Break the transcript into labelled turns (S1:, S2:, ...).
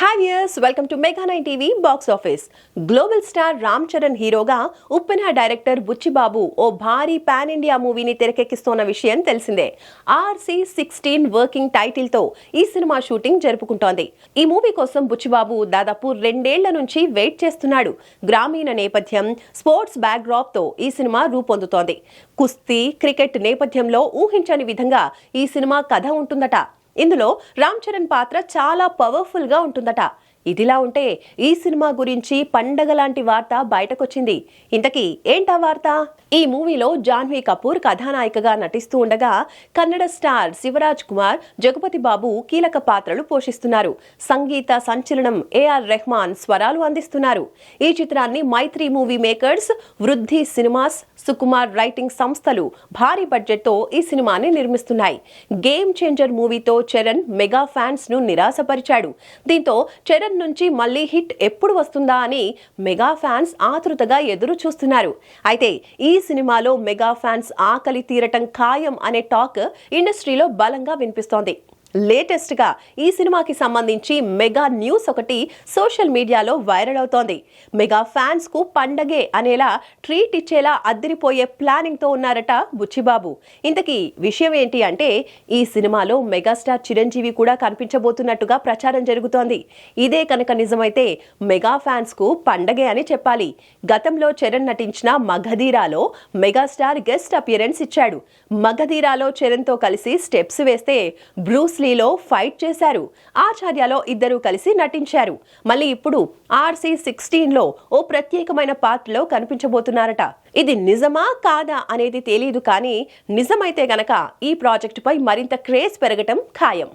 S1: Hi years welcome to mega nine TV box office global star Ram Charan హీరోగా Uppena director Buchibabu ఓ భారీ pan India మూవీని తెరకెక్కిస్తోన్న విషయం తెలిసిందే. RC sixteen working టైటిల్తో ఈ సినిమా షూటింగ్ జరుపుకుంటోంది. ఈ మూవీ కోసం బుచ్చిబాబు దాదాపు రెండేళ్ళ నుంచి వెయిట్ చేస్తున్నాడు. గ్రామీణ నేపథ్యం స్పోర్ట్స్ బ్యాక్డ్రాప్తో ఈ సినిమా రూపొందుతోంది. కుస్తీ క్రికెట్ నేపథ్యంలో ఊహించని విధంగా ఈ సినిమా కథ ఉంటుందట. ఇందులో రామ్ చరణ్ పాత్ర చాలా పవర్ఫుల్గా ఉంటుందట. ఇదిలా ఉంటే ఈ సినిమా గురించి పండగ లాంటి వార్త బయటకొచ్చింది. ఇంతకీ ఏంటా వార్త? ఈ మూవీలో జాన్వీ కపూర్ కథానాయికగా నటిస్తూ ఉండగా కన్నడ స్టార్ శివరాజ్ కుమార్ జగపతి బాబు కీలక పాత్రలు పోషిస్తున్నారు. సంగీత సంచలనం ఏఆర్ రెహమాన్ స్వరాలు అందిస్తున్నారు. ఈ చిత్రాన్ని Mythri movie makers Vriddhi cinemas Sukumar writing సంస్థలు భారీ బడ్జెట్తో ఈ సినిమాని నిర్మిస్తున్నాయి. గేమ్ చేంజర్ మూవీతో చరణ్ మెగా ఫ్యాన్స్ను నిరాశపరిచాడు. దీంతో చరణ్ నుంచి మళ్ళీ హిట్ ఎప్పుడు వస్తుందా అని మెగా ఫ్యాన్స్ ఆతృతగా ఎదురు చూస్తున్నారు. అయితే ఈ సినిమాలో మెగా ఫ్యాన్స్ ఆకలి తీరటం ఖాయం అనే టాక్ ఇండస్ట్రీలో బలంగా వినిపిస్తోంది. లేటెస్ట్గా ఈ సినిమాకి సంబంధించి మెగా న్యూస్ ఒకటి సోషల్ మీడియాలో వైరల్ అవుతోంది. మెగా ఫ్యాన్స్కు పండగే అనేలా ట్రీట్ ఇచ్చేలా అద్దరిపోయే ప్లానింగ్తో ఉన్నారట బుచ్చిబాబు. ఇంతకీ విషయం ఏంటి అంటే ఈ సినిమాలో మెగాస్టార్ చిరంజీవి కూడా కనిపించబోతున్నట్టుగా ప్రచారం జరుగుతోంది. ఇదే కనుక నిజమైతే మెగా ఫ్యాన్స్కు పండగే అని చెప్పాలి. గతంలో చరణ్ నటించిన మగధీరాలో మెగాస్టార్ గెస్ట్ అపియరెన్స్ ఇచ్చాడు. మగధీరాలో చరణ్తో కలిసి స్టెప్స్ వేస్తే బ్లూస్ బ్రూస్లీలో ఫైట్ చేశారు. ఆచార్యలో ఇద్దరు కలిసి నటించారు. మళ్ళీ ఇప్పుడు ఆర్సీ సిక్స్టీన్లో ఓ ప్రత్యేకమైన పాత్రలో కనిపించబోతున్నారట. ఇది నిజమా కాదా అనేది తెలియదు కానీ నిజమైతే గనక ఈ ప్రాజెక్టుపై మరింత క్రేజ్ పెరగటం ఖాయం.